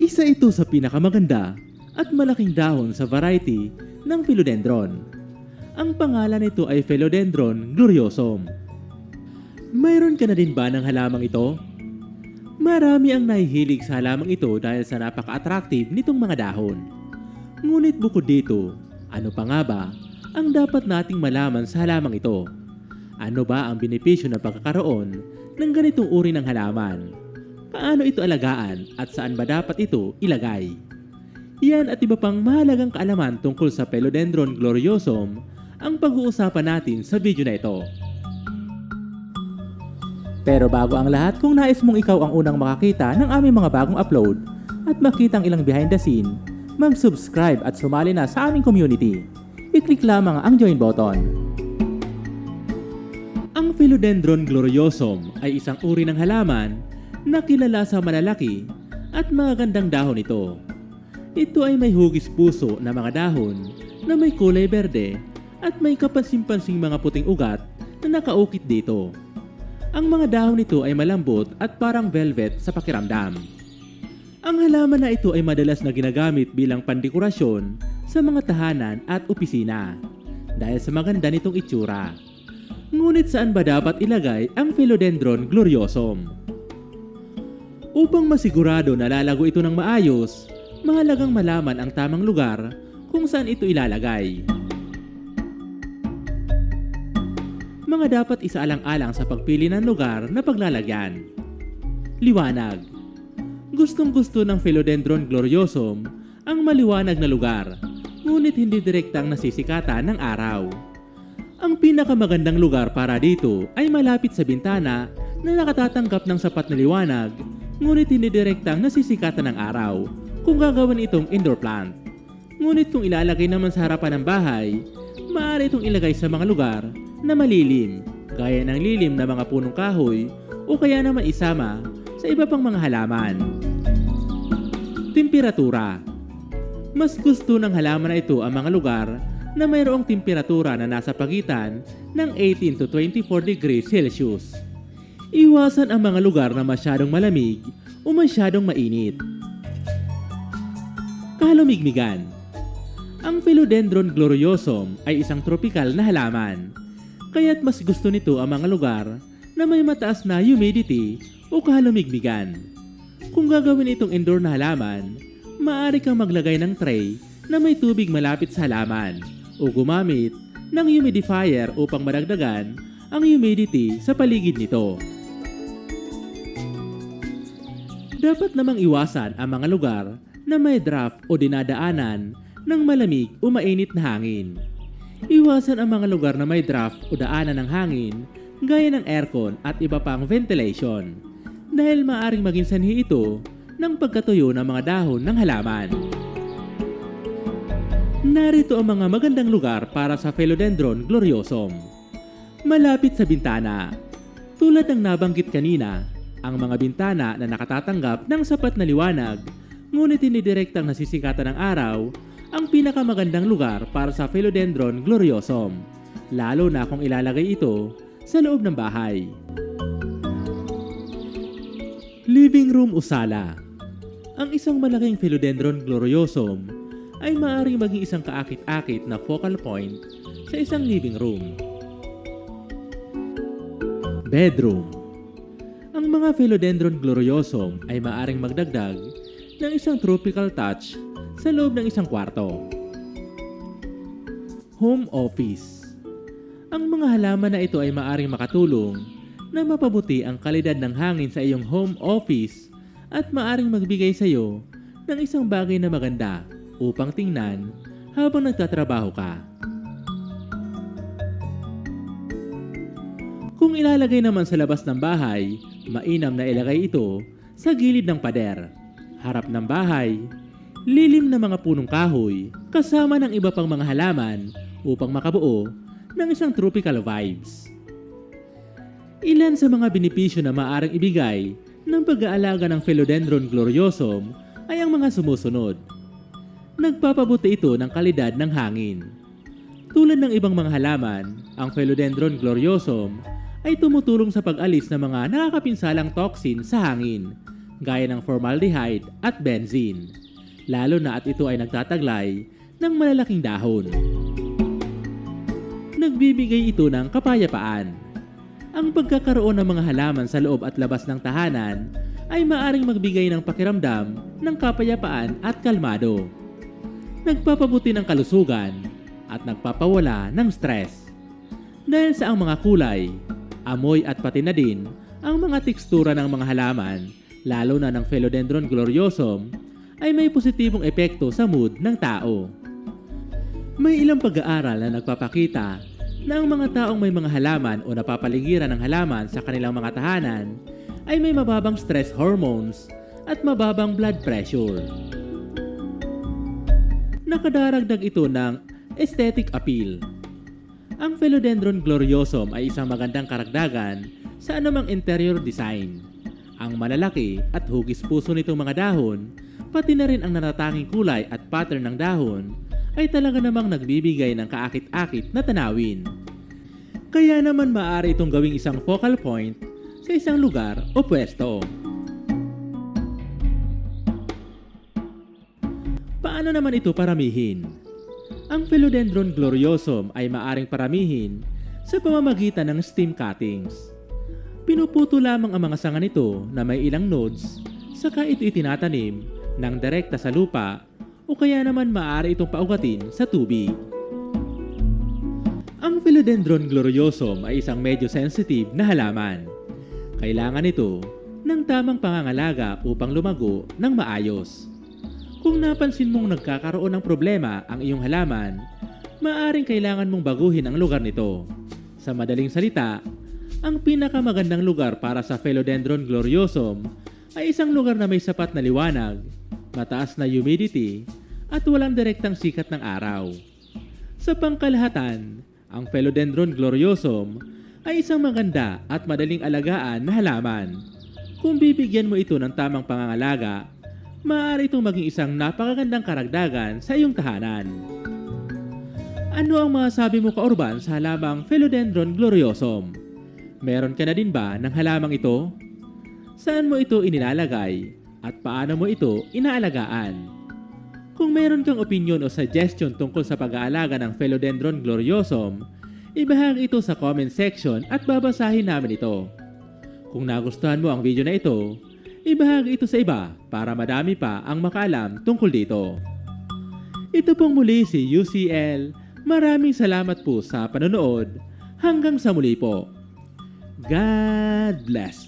Isa ito sa pinakamaganda at malaking dahon sa variety ng philodendron. Ang pangalan nito ay Philodendron gloriosum. Mayroon ka na din ba ng halamang ito? Marami ang nahihilig sa halamang ito dahil sa napaka-attractive nitong mga dahon. Ngunit bukod dito, ano pa nga ba ang dapat nating malaman sa halamang ito? Ano ba ang benepisyo ng pagkakaroon ng ganitong uri ng halaman? Paano ito alagaan at saan ba dapat ito ilagay? Yan at iba pang mahalagang kaalaman tungkol sa Philodendron gloriosum ang pag-uusapan natin sa video na ito. Pero bago ang lahat, kung nais mong ikaw ang unang makakita ng aming mga bagong upload at makitang ilang behind the scene, mag-subscribe at sumali na sa aming community. I-click lamang ang join button. Ang Philodendron gloriosum ay isang uri ng halaman na kilala sa malalaki at magagandang dahon nito. Ito ay may hugis puso na mga dahon na may kulay berde at may kapansin-pansing mga puting ugat na nakaukit dito. Ang mga dahon nito ay malambot at parang velvet sa pakiramdam. Ang halaman na ito ay madalas na ginagamit bilang pandekorasyon sa mga tahanan at opisina dahil sa maganda nitong itsura. Ngunit saan ba dapat ilagay ang Philodendron gloriosum? Upang masigurado na lalago ito ng maayos, mahalagang malaman ang tamang lugar kung saan ito ilalagay. Mga dapat isaalang-alang sa pagpili ng lugar na paglalagyan. Liwanag Gustong gusto ng Philodendron gloriosum ang maliwanag na lugar, ngunit hindi direktang nasisikatan ng araw. Ang pinakamagandang lugar para dito ay malapit sa bintana na nakatatanggap ng sapat na liwanag, ngunit hindi direktang nasisikatan ng araw kung gagawin itong indoor plant. Ngunit kung ilalagay naman sa harapan ng bahay, maaari itong ilagay sa mga lugar na malilim, gaya ng lilim na mga punong kahoy o kaya naman isama sa iba pang mga halaman. Temperatura Mas gusto ng halaman na ito ang mga lugar na mayroong temperatura na nasa pagitan ng 18 to 24 degrees Celsius. Iwasan ang mga lugar na masyadong malamig o masyadong mainit. Kalumigmigan Ang Philodendron gloriosum ay isang tropical na halaman, kaya't mas gusto nito ang mga lugar na may mataas na humidity o kahalumigmigan. Kung gagawin itong indoor na halaman, maaari kang maglagay ng tray na may tubig malapit sa halaman o gumamit ng humidifier upang madagdagan ang humidity sa paligid nito. Dapat namang iwasan ang mga lugar na may draft o dinadaanan ng malamig o mainit na hangin. Iwasan ang mga lugar na may draft o daanan ng hangin gaya ng aircon at iba pang ventilation dahil maaring maging sanhi ito ng pagkatuyo ng mga dahon ng halaman. Narito ang mga magandang lugar para sa Philodendron gloriosum. Malapit sa bintana. Tulad ng nabanggit kanina, ang mga bintana na nakatatanggap ng sapat na liwanag ngunit hindi direktang nasisikatan ng araw ang pinakamagandang lugar para sa Philodendron gloriosum, lalo na kung ilalagay ito sa loob ng bahay. Living room o sala. Ang isang malaking Philodendron gloriosum ay maaaring maging isang kaakit-akit na focal point sa isang living room. Bedroom mga Philodendron gloriosum ay maaaring magdagdag ng isang tropical touch sa loob ng isang kwarto. Home Office Ang mga halaman na ito ay maaaring makatulong na mapabuti ang kalidad ng hangin sa iyong home office at maaring magbigay sa iyo ng isang bagay na maganda upang tingnan habang nagtatrabaho ka. Kung ilalagay naman sa labas ng bahay, mainam na ilagay ito sa gilid ng pader, harap ng bahay, lilim na mga punong kahoy, kasama ng iba pang mga halaman upang makabuo ng isang tropical vibes. Ilan sa mga benepisyo na maaaring ibigay ng pag-aalaga ng Philodendron gloriosum ay ang mga sumusunod. Nagpapabuti ito ng kalidad ng hangin. Tulad ng ibang mga halaman, ang Philodendron gloriosum ay tumutulong sa pag-alis ng mga nakakapinsalang toxin sa hangin, gaya ng formaldehyde at benzene, lalo na at ito ay nagtataglay ng malalaking dahon. Nagbibigay ito ng kapayapaan. Ang pagkakaroon ng mga halaman sa loob at labas ng tahanan ay maaring magbigay ng pakiramdam ng kapayapaan at kalmado. Nagpapabuti ng kalusugan at nagpapawala ng stress. Dahil sa ang mga kulay, amoy at pati na din ang mga tekstura ng mga halaman, lalo na ng Philodendron gloriosum, ay may positibong epekto sa mood ng tao. May ilang pag-aaral na nagpapakita na ang mga taong may mga halaman o napapaligiran ng halaman sa kanilang mga tahanan ay may mababang stress hormones at mababang blood pressure. Nakadaragdag ito ng aesthetic appeal. Ang Philodendron gloriosum ay isang magandang karagdagan sa anumang interior design. Ang malalaki at hugis puso nitong mga dahon, pati na rin ang natatanging kulay at pattern ng dahon, ay talaga namang nagbibigay ng kaakit-akit na tanawin. Kaya naman maaari itong gawing isang focal point sa isang lugar o pwesto. Paano naman ito paramihin? Ang Philodendron gloriosum ay maaring paramihin sa pamamagitan ng stem cuttings. Pinuputo lamang ang mga sanga nito na may ilang nodes saka ito itinatanim ng direkta sa lupa o kaya naman maaari itong paugatin sa tubig. Ang Philodendron gloriosum ay isang medyo sensitive na halaman. Kailangan ito ng tamang pangangalaga upang lumago ng maayos. Kung napansin mong nagkakaroon ng problema ang iyong halaman, maaring kailangan mong baguhin ang lugar nito. Sa madaling salita, ang pinakamagandang lugar para sa Philodendron gloriosum ay isang lugar na may sapat na liwanag, mataas na humidity, at walang direktang sikat ng araw. Sa pangkalahatan, ang Philodendron gloriosum ay isang maganda at madaling alagaan na halaman. Kung bibigyan mo ito ng tamang pangangalaga, maaari itong maging isang napakagandang karagdagan sa iyong tahanan. Ano ang masasabi mo kaurban sa halamang Philodendron gloriosum? Meron ka na din ba ng halamang ito? Saan mo ito inilalagay? At paano mo ito inaalagaan? Kung meron kang opinion o suggestion tungkol sa pag-aalaga ng Philodendron gloriosum, ibahagi ito sa comment section at babasahin namin ito. Kung nagustuhan mo ang video na ito, ibahagi ito sa iba para madami pa ang makaalam tungkol dito. Ito pong muli si UCL. Maraming salamat po sa panonood. Hanggang sa muli po. God bless.